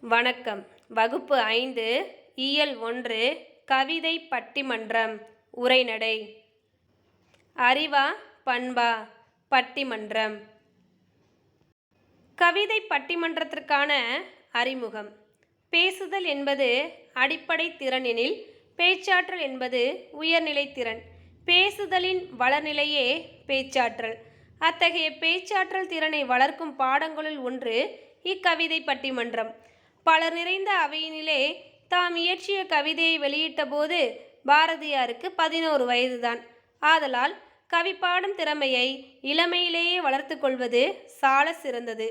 வணக்கம். வகுப்பு ஐந்து இயல் ஒன்று கவிதை பட்டிமன்றம் உரைநடை. அறிவா பண்பா பட்டிமன்றம். கவிதை பட்டிமன்றத்திற்கான அறிமுகம். பேசுதல் என்பது அடிப்படை திறன் எனில் பேச்சாற்றல் என்பது உயர்நிலை திறன். பேசுதலின் வளர்நிலையே பேச்சாற்றல். அத்தகைய பேச்சாற்றல் திறனை வளர்க்கும் பாடங்களுள் ஒன்று இக்கவிதை பட்டிமன்றம். பலர் நிறைந்த அவையினிலே தாம் இயற்றிய கவிதையை வெளியிட்டபோது பாரதியாருக்கு பதினோரு வயதுதான். ஆதலால் கவி பாடும் திறமையை இளமையிலேயே வளர்த்து கொள்வது சால சிறந்தது.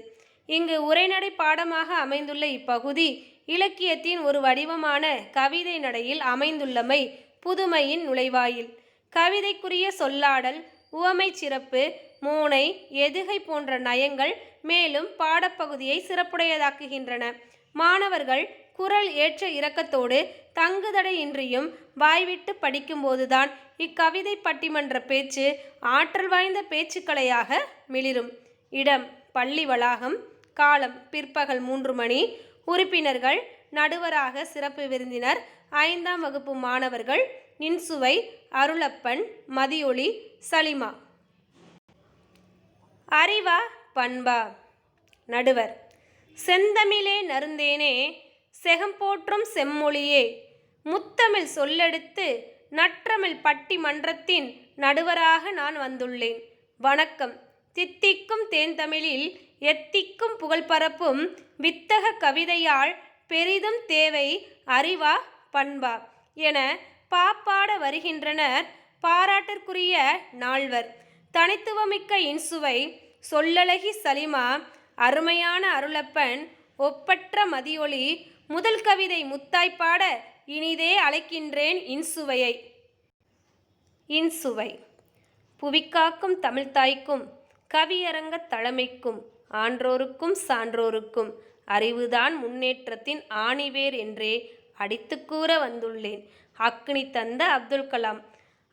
இங்கு உரைநடை பாடமாக அமைந்துள்ள இப்பகுதி இலக்கியத்தின் ஒரு வடிவமான கவிதை நடையில் அமைந்துள்ளமை புதுமையின் நுழைவாயில். கவிதைக்குரிய சொல்லாடல் உவமை சிறப்பு மூனை எதுகை போன்ற நயங்கள் மேலும் பாடப்பகுதியை சிறப்புடையதாக்குகின்றன. மாணவர்கள் குரல் ஏற்ற இறக்கத்தோடு தங்குதடையின்றியும் வாய்விட்டு படிக்கும்போதுதான் இக்கவிதை பட்டிமன்ற பேச்சு ஆற்றல் வாய்ந்த பேச்சுக்கலையாக மிளிரும். இடம் பள்ளி வளாகம் காலம் பிற்பகல் மூன்று மணி. உறுப்பினர்கள் நடுவராக சிறப்பு விருந்தினர் ஐந்தாம் வகுப்பு மாணவர்கள் இன்சுவை அருளப்பன் மதியொளி சலிமா. அறிவா பண்பா. நடுவர் செந்தமிழே நருந்தேனே செகம்போற்றும் செம்மொழியே. முத்தமிழ் சொல்லெடுத்து நற்றமிழ் பட்டி மன்றத்தின் நடுவராக நான் வந்துள்ளேன். வணக்கம். தித்திக்கும் தேன்தமிழில் எத்திக்கும் புகழ் பரப்பும் வித்தக கவிதையால் பெரிதும் தேவை அறிவா பண்பா என பாப்பாட வருகின்றனர் பாராட்டிற்குரிய நால்வர். தனித்துவமிக்க இன்சுவை சொல்லழகி சலிமா அருமையான அருளப்பன் ஒப்பற்ற மதியொளி முதல் கவிதை முத்தாய்ப்பாட இனிதே அழைக்கின்றேன் இன்சுவையை. இன்சுவை. புவிக்காக்கும் தமிழ்தாய்க்கும் கவியரங்க தலைமைக்கும் ஆன்றோருக்கும் சான்றோருக்கும் அறிவுதான் முன்னேற்றத்தின் ஆணிவேர் என்றே அடித்து கூற வந்துள்ளேன். அக்னி தந்த அப்துல் கலாம்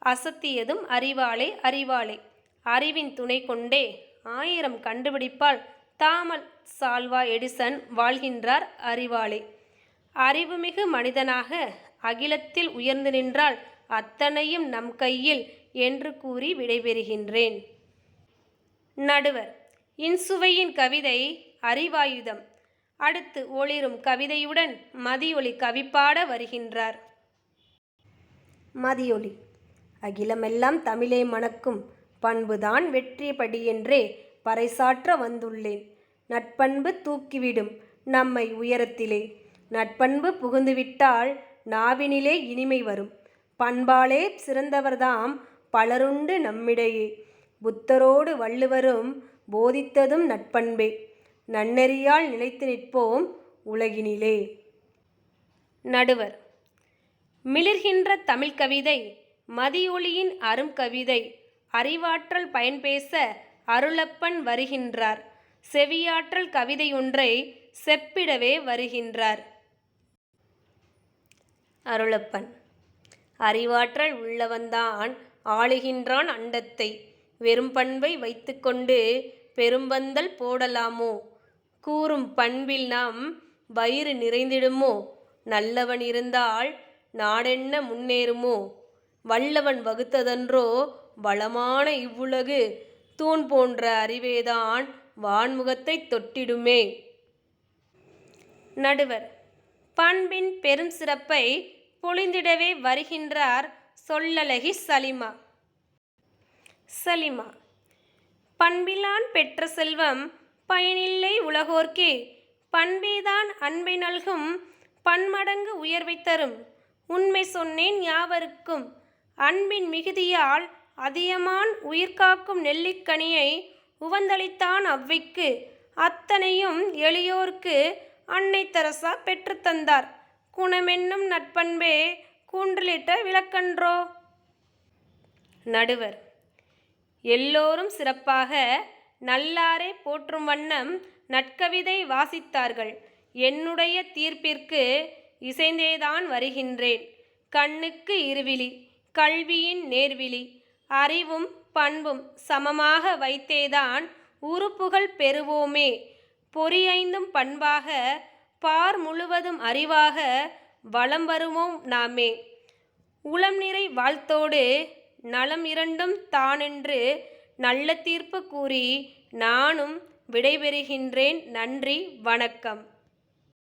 அசத்தியதும் அறிவாளே அறிவாளே. அறிவின் துணை கொண்டே ஆயிரம் கண்டுபிடிப்பால் தாமல் சால்வா எடிசன் வாழ்கின்றார் அறிவாளே. அறிவுமிகு மனிதனாக அகிலத்தில் உயர்ந்து நின்றால் அத்தனையும் நம் கையில் என்று கூறி விடைபெறுகின்றேன். நடுவர். இன்சுவையின் கவிதை அறிவாயுதம். அடுத்து ஒளிரும் கவிதையுடன் மதியொலி கவிப்பாட வருகின்றார். மதியொலி அகிலமெல்லாம் தமிழே மணக்கும் பண்புதான் வெற்றியபடியென்றே பறைசாற்ற வந்துள்ளேன். நட்பண்பு தூக்கிவிடும் நம்மை உயரத்திலே. நட்பண்பு புகுந்துவிட்டால் நாவினிலே இனிமை வரும். பண்பாலே சிறந்தவர்தாம் பலருண்டு நம்மிடையே. புத்தரோடு வள்ளுவரும் போதித்ததும் நட்பண்பே. நன்னெறியால் நிலைத்து நிற்போம் உலகினிலே. நடுவர். மிளிர்கின்ற தமிழ் கவிதை மதியொளியின் அரும் கவிதை அறிவாற்றல் பயன்பேச அருளப்பன் வருகின்றார். செவியாற்றல் கவிதையொன்றை செப்பிடவே வருகின்றார். அருளப்பன் அறிவாற்றல் உள்ளவன்தான் ஆளுகின்றான் அண்டத்தை. வெறும் பண்பை வைத்துக்கொண்டு பெரும்பந்தல் போடலாமோ? கூறும் பண்பில் நாம் வயிறு நிறைந்திடுமோ? நல்லவன் இருந்தால் நாடென்ன முன்னேறுமோ? வல்லவன் வகுத்ததன்றோ வளமான இவ்வுலகு தூண் போன்ற அறிவேதான் வான்முகத்தை தொட்டிடுமே. நடுவர். பண்பின் பெரும் சிறப்பை பொழிந்திடவே வருகின்றார் சொல்லழகி சலிமா. சலிமா. பண்பிலான் பெற்ற செல்வம் பயனில்லை உலகோர்க்கே. பண்பேதான் அன்பை நல்கும் பன்மடங்கு உயர்வை தரும். உண்மை சொன்னேன் யாவருக்கும். அன்பின் மிகுதியால் அதியமான் உயிர்காக்கும் நெல்லிக்கனியை உவந்தளித்தான் அவ்வைக்கு. அத்தனையும் எளியோர்க்கு அன்னை தெரசா பெற்றுத்தந்தார் குணமென்னும் நட்பண்பே கூன்றலிட்ட விளக்கன்றோ? நடுவர். எல்லோரும் சிறப்பாக நல்லாரே போற்றும் வண்ணம் நற்கவிதை வாசித்தார்கள். என்னுடைய தீர்ப்பிற்கு இசைந்தேதான் வருகின்றேன். கண்ணுக்கு இருவிழி கல்வியின் நேர்விழி அறிவும் பண்பும் சமமாக வைத்தேதான் உறுப்புகள் பெறுவோமே. பொறியைந்தும் பண்பாக பார் முழுவதும் அறிவாக வலம் வருவோம் நாமே. உளம் நிறை வாழ்த்தோடு நலம் இரண்டும் தானென்று நல்ல தீர்ப்பு கூறி நானும் விடைபெறுகின்றேன். நன்றி வணக்கம்.